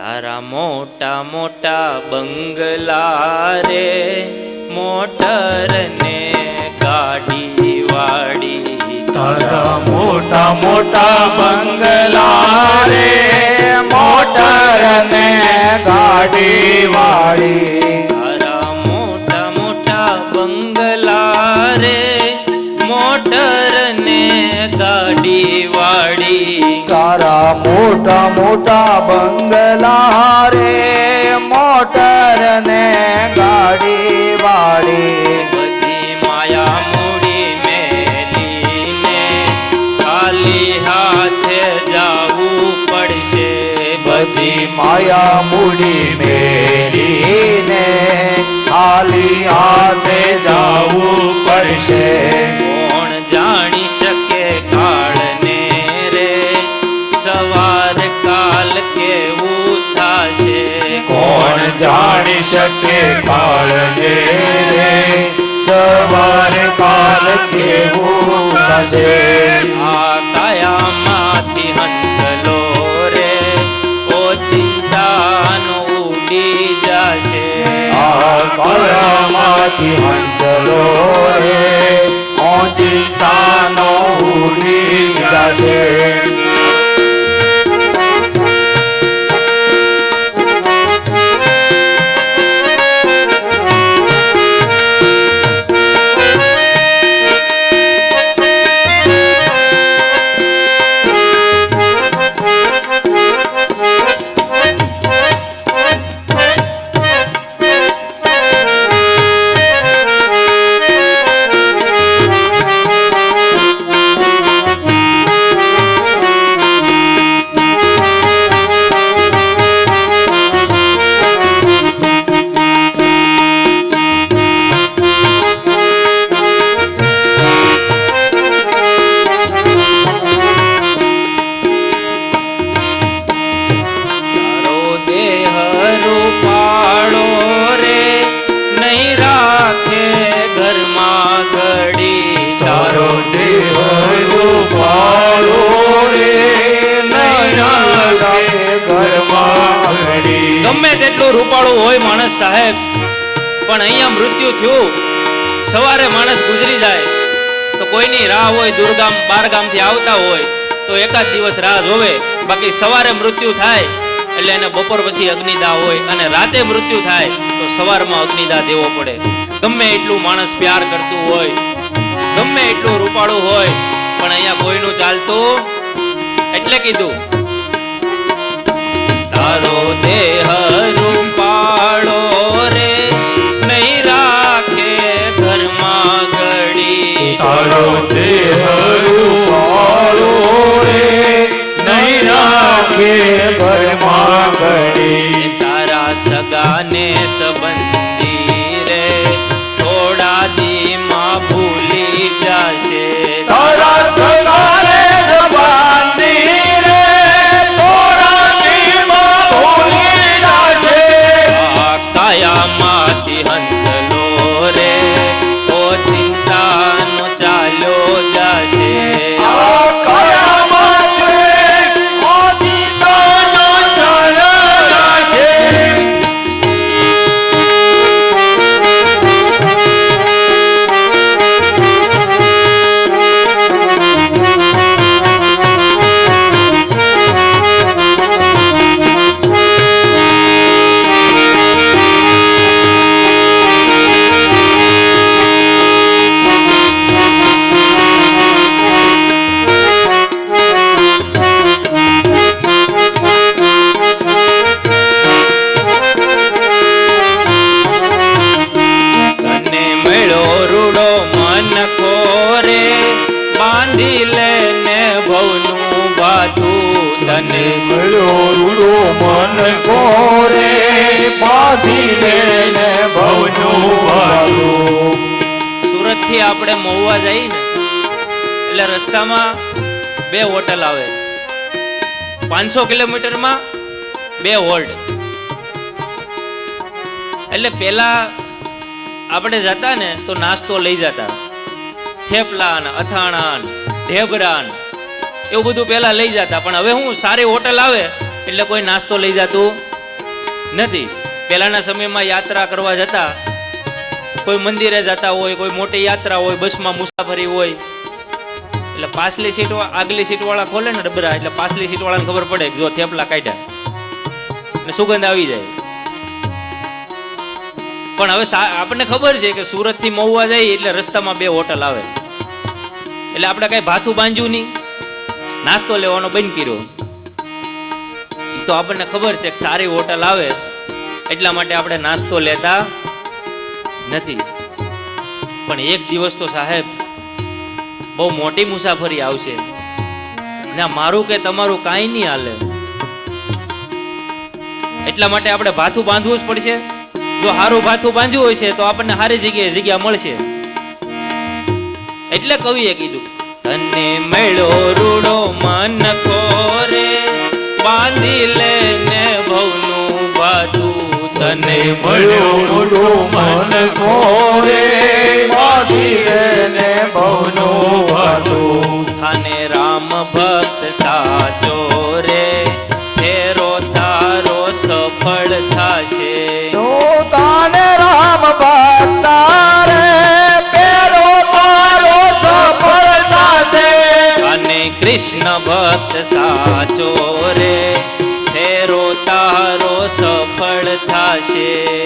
તારા મોટા મોટા બંગલા રે મોટર ને ગાડી વાડી તારા મોટા મોટા બંગલા રે મોટર ને ગાડી વાડી. તારા મોટા મોટા બંગલા રે મોટર ને ગાડી વાડી તારા મોટા મોટા બંગલા રે મોટર ને ગાડી વાળી. બધી માયા મૂડી મેલીને ખાલી હાથે જાવું પડશે. બધી માયા મૂડી મેલીને ખાલી હાથે જાવું શકે કાળને રે. સવાર કાલ કેવું થશે આ કાયામાંથી હંસલો રે. ઓ ચિંતાનો ઉડી જશે. આ કાળમાંથી હંસલો રે. તારો દેહ રૂપાળો રે ગમે તેટલું રૂપાળું હોય માણસ સાહેબ, પણ અહીંયા મૃત્યુ થયું, સવારે માણસ ગુજરી જાય. તો કોઈની રાહ હોય, દુર્ગામ બાર ગામથી આવતા હોય, તો એકાદ દિવસ રાહ જોવે. બાકી સવારે મૃત્યુ થાય, એટલે એને બપોર પછી અગ્નિદાહ હોય, અને રાતે મૃત્યુ થાય, તો સવારમાં અગ્નિદાહ દેવો પડે. ગમે એટલું માણસ પ્યાર કરતું હોય ગમે એટલું રૂપાળું હોય પણ અહીંયા કોઈનું ચાલતું એટલે કીધું. તારો દેહ રૂપાળો રે નહીં રાખે ઘરમાં ઘડી. તારો દેહ રૂપાળો રે નહીં રાખે ઘરમાં ઘડી. તારા સગાને સંબંધી મન કોરે બાંધી લેને ભવનું બાતું તને. મળ્યો રૂડો મન કોરે બાંધી લેને ભવનું વાલું સુરતથી આપણે મહુવા જઈ ને એટલે રસ્તામાં બે હોટલ આવે. પાંચસો કિલોમીટરમાં બે હોલ્ડ. એટલે પેલા આપણે જતા ને તો નાસ્તો લઈ જતા. થેપલા ને અથાણા ને એવું બધું પહેલા લઈ જતા. પણ હવે હું સારી હોટલ આવે, એટલે કોઈ નાસ્તો લઈ જતું નથી. પહેલાના સમયમાં યાત્રા કરવા જતા, કોઈ મંદિરે જતા હોય, કોઈ મોટી યાત્રા હોય, બસમાં મુસાફરી હોય, એટલે પાછલી સીટ આગલી સીટ વાળા ખોલે ને ડબરા, એટલે પાછલી સીટ વાળાને ખબર પડે જો થેપલા કાઢ્યા. ને સુગંધ આવી જાય. પણ હવે આપણને ખબર છે કે સુરતથી મહુવા જાય એટલે રસ્તામાં બે હોટલ આવે. એટલે આપણે કઈ ભાથું બાંધ્યું નહીં. નાસ્તો લેવાનો બંધ કર્યો. તો આપણને ખબર છે સારી હોટલ આવે, એટલા માટે આપણે નાસ્તો લેતા નથી. પણ એક દિવસ તો સાહેબ, બહુ મોટી મુસાફરી આવશે. ના મારું કે તમારું કાંઈ નહીં હાલે. એટલા માટે આપણે ભાથું બાંધવું જ પડશે. જો સારું ભાથું બાંધ્યું હોય છે, તો આપણને સારી જગ્યાએ જગ્યા મળશે. એટલે કવિએ કીધું તને મળ્યો રૂડો મન કોરે બાંધી લે ને ભવનું બાજુ તને મળ્યો રૂડો મન કોરે સાચો રે ફેરો તારો સફળ થાશે.